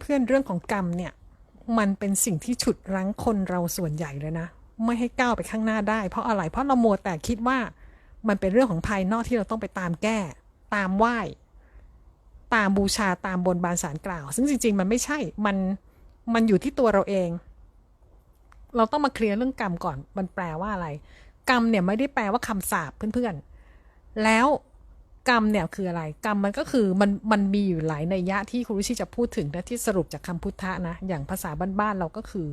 เพื่อนๆเรื่องของกรรมเนี่ย มันเป็นสิ่งที่ฉุดรั้งคนเราส่วนใหญ่เลยนะ ไม่ให้ก้าวไปข้างหน้าได้ เพราะอะไร เพราะเราโมวแต่คิดว่ามันเป็นเรื่องของภายนอกที่เราต้องไปตามแก้ ตามไหว้ ตามบูชาตามบนบานสารกล่าว ซึ่งจริง ๆ มันไม่ใช่ มันมันอยู่ที่ตัวเราเอง เราต้องมาเคลียร์เรื่องกรรมก่อน มันแปลว่าอะไร กรรมเนี่ยไม่ได้แปลว่าคำสาปเพื่อนๆ แล้ว กรรมเนี่ยคืออะไร กรรมมันก็คือมันมันมีอยู่หลายนัยยะที่ครูรุชิจะพูดถึงนะที่สรุปจากคำพุทธะนะ อย่างภาษาบ้านๆเราก็คือ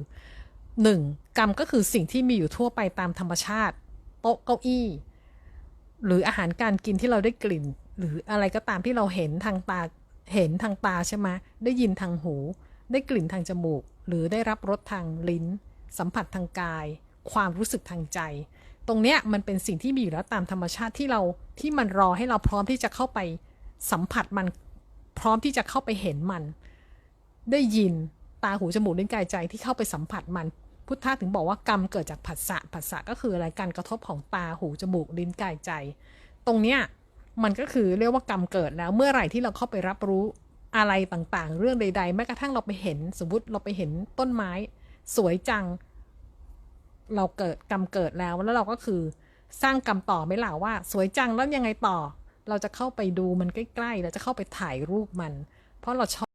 หนึ่งกรรมก็คือสิ่งที่มีอยู่ทั่วไปตามธรรมชาติ โต๊ะเก้าอี้ หรืออาหารการกินที่เราได้กลิ่น หรืออะไรก็ตามที่เราเห็นทางตาเห็นทางตาใช่ไหมได้ยินทางหู ได้กลิ่นทางจมูก หรือได้รับรสทางลิ้น สัมผัสทางกาย ความรู้สึกทางใจ ตรงเนี้ยมันเป็นสิ่งที่มีอยู่แล้วตามธรรมชาติที่เราที่มันรอให้เราพร้อมที่จะเข้าไปสัมผัสมันพร้อมที่จะเข้าไปเห็นมัน ได้ยินตาหูจมูกลิ้นกายใจที่เข้าไปสัมผัสมัน พุทธะถึงบอกว่ากรรมเกิดจากผัสสะผัสสะก็คืออะไรการกระทบของตาหูจมูกลิ้นกายใจ ตรงเนี้ยมันก็คือเรียกว่ากรรมเกิดแล้วเมื่อไหร่ที่เราเข้าไปรับรู้อะไรต่างๆ เรื่องใด ๆ แม้กระทั่งเราไปเห็น สมมติเราไปเห็นต้นไม้ สวยจัง เราเกิดกรรมเกิดแล้วแล้วเราก็คือสร้างกรรมต่อไหม่ล่ะว่า สวยจังแล้วยังไงต่อ เราจะเข้าไปดูมันใกล้ๆเราจะเข้าไปถ่ายรูปมัน เพราะเราชอบ